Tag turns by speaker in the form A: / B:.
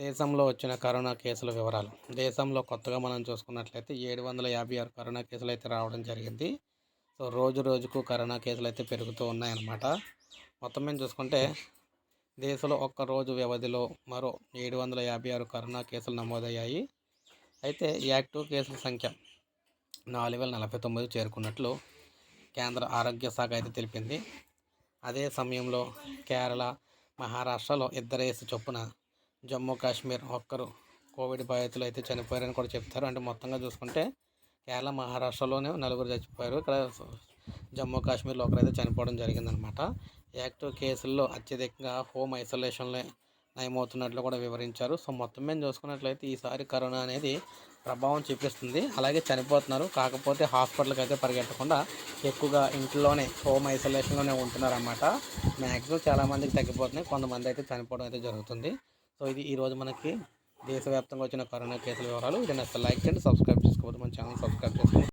A: దేశంలో వచ్చిన కరోనా కేసుల వివరాలు. దేశంలో కొత్తగా మనం చూసుకున్నట్లయితే ఏడు వందల యాభై ఆరు కరోనా కేసులు అయితే రావడం జరిగింది. సో రోజు రోజుకు కరోనా కేసులు అయితే పెరుగుతూ ఉన్నాయన్నమాట. మొత్తం మేము చూసుకుంటే దేశంలో ఒక్క రోజు వ్యవధిలో మరో ఏడు వందల యాభై ఆరు కరోనా కేసులు నమోదయ్యాయి. అయితే యాక్టివ్ కేసుల సంఖ్య నాలుగు వేల నలభై తొమ్మిది చేరుకున్నట్లు కేంద్ర ఆరోగ్య శాఖ అయితే తెలిపింది. అదే సమయంలో కేరళ మహారాష్ట్రలో ఇద్దరేసి చొప్పున జమ్మూ కాశ్మీర్ ఒక్కరు కోవిడ్ బాధితులు అయితే చనిపోయారని కూడా చెప్తారు. అంటే మొత్తంగా చూసుకుంటే కేరళ మహారాష్ట్రలోనే నలుగురు చచ్చిపోయారు. ఇక్కడ జమ్మూ కాశ్మీర్లో ఒకరైతే చనిపోవడం జరిగిందనమాట. యాక్టివ్ కేసుల్లో అత్యధికంగా హోమ్ ఐసోలేషన్లో నయమవుతున్నట్లు కూడా వివరించారు. సో మొత్తం మీద చూసుకున్నట్లయితే ఈసారి కరోనా అనేది ప్రభావం చూపిస్తుంది. అలాగే చనిపోతున్నారు. కాకపోతే హాస్పిటల్కి అయితే పరిగెట్టకుండా ఎక్కువగా ఇంట్లోనే హోమ్ ఐసోలేషన్లోనే ఉంటున్నారన్నమాట. మ్యాక్సిమం చాలామందికి తగ్గిపోతున్నాయి. కొంతమంది అయితే చనిపోవడం అయితే జరుగుతుంది. సో ఇది ఈరోజు మనకి దేశవ్యాప్తంగా వచ్చిన కరోనా కేసుల వివరాలు. ఇది నచ్చితే లైక్ చేయండి సబ్స్క్రైబ్ చేసుకోవద్దు. మన ఛానల్ సబ్స్క్రైబ్ చేసుకోండి.